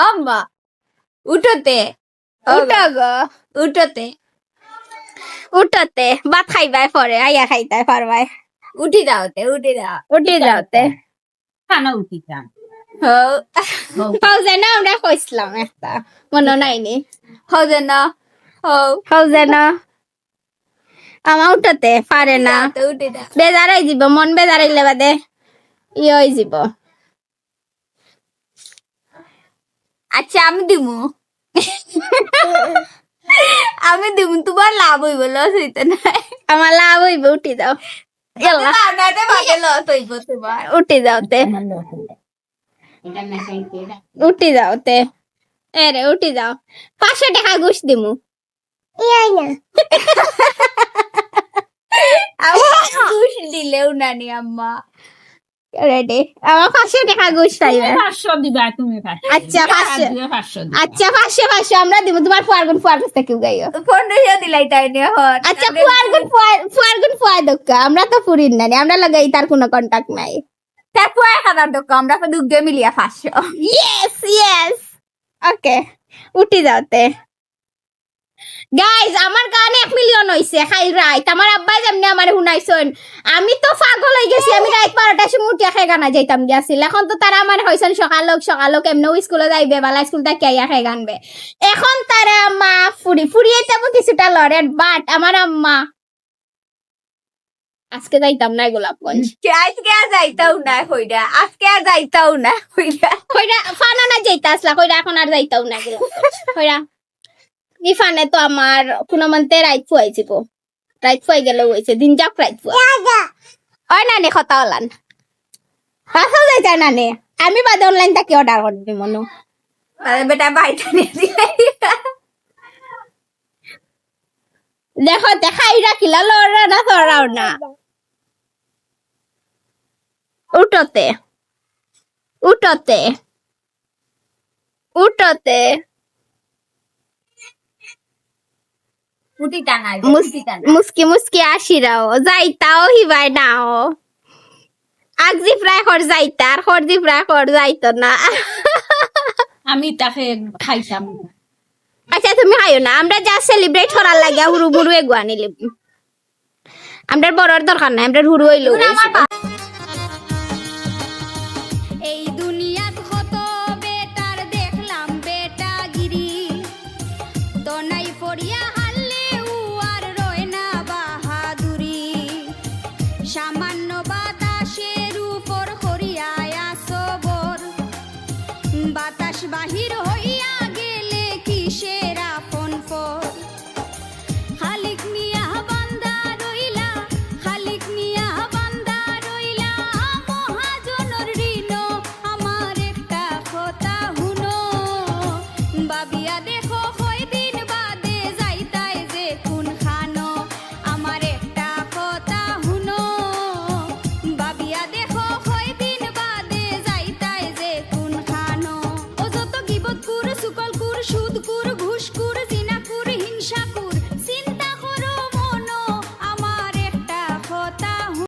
আম্মা উঠোতে উঠো গো উঠোতে উঠোতে ভাত খাইবাই পরে আইয়া খাইতাই পারবাই উঠি দাওতে উঠি দাও উঠি যাওতে খানা উঠিতাম হও ফাউজে না আমরা কইছিলাম একটা মনে যে না হও ফাউজে না আমার উঠোতে পারে না দাওতে উঠি দাও বেজার যাব মন বেজার হইলে বাদে ই হয়ে যাব আচ্ছা আমি দিমু। আমি দিমু তোমার লাভ হইব লস হইতে নাই। আমার লাভ হইব উঠি যাও। লস হইব তোমার। উঠি না খাইতে এটা। উঠি উঠি যাও। পাঁচশো টাকা ঘুষ দিমু। ইয়াই না আমার ঘুষ দিলেও নানি আম্মা। পাঁচশো টাকা ঘুষ চাইবে পাঁচশো দিবা তুমি আচ্ছা, পাঁচশো। আচ্ছা পাঁচশো পাঁচশো আমরা দিব। তোমার ফুয়ারগুন ফুয়ার কাছ থেকে গাইও। পনেরোশো দিলাই তাই নিয়ে আচ্ছা ফুয়ারগুন ফুয়ারগুন ফুয়ার দক্কা আমরা তো ফুরিন না আমরা লাগাই তার কোনো কন্টাক্ট নাই। তারপর এক হাজার টাকা আমরা তো দুগে মিলিয়ে পাঁচশো। ইয়েস ইয়েস ওকে উঠি যাওতে গাইজ আমার গান এক মিলিয়ন হইছে খাই রাইত আমার আব্বাই যেমনি আমার শুনাইছেন আমি তো পাগল হয়ে গেছি আমি রাইত বারোটার সময় উঠিয়া খাই গানা যাইতাম গিয়াছিল এখন তো তারা আমার হয়েছেন সকাল হোক সকাল হোক এমনি স্কুলে যাইবে বেলা স্কুল থেকে আইয়া খাই গানবে। এখন তারা আম্মা ফুরি ফুরিয়ে যাব কিছুটা লড়েন বাট আমার আম্মা আজকে যাইতাম না গোলাপগঞ্জ। আজকে আর যাইতাও না কইরা আজকে আর যাইতাও না কইরা। কইরা ফানা না যাইতা আসলা কইরা এখন আর যাইতাও না কইরা ই ফানে তো আমার কোনো মন্তে রাইত ফুয়াই যাব রাইত ফুয়াই গেলে হইছে দিন যাক রাইত ফুয়া ওই নানি কথা হলান হাসাও যাইতা নানি। আমি বাদে অনলাইন তাকে অর্ডার করে দিই মনু বেটা বাইটা নিয়ে দিলাই দেখো দেখাই রাখিলা লড়া না ধরাও না। উঠোতে উঠোতে উঠোতে মুসকি মুসকি আসিরাও যাইতাও হিবাই নাও আগজি প্রায় কর যাইতা আর খরজি প্রায় কর যাইতো না আমি তাকে খাইতাম আচ্ছা তুমি খাইও না আমরা যা সেলিব্রেট করার লাগে হুরু বুরু এগুয়া নিলি আমরা বড়র দরকার নাই আমরা হুরু হইল বাতাস বাহির হইয়া ঘুষকুর ঘুষকুর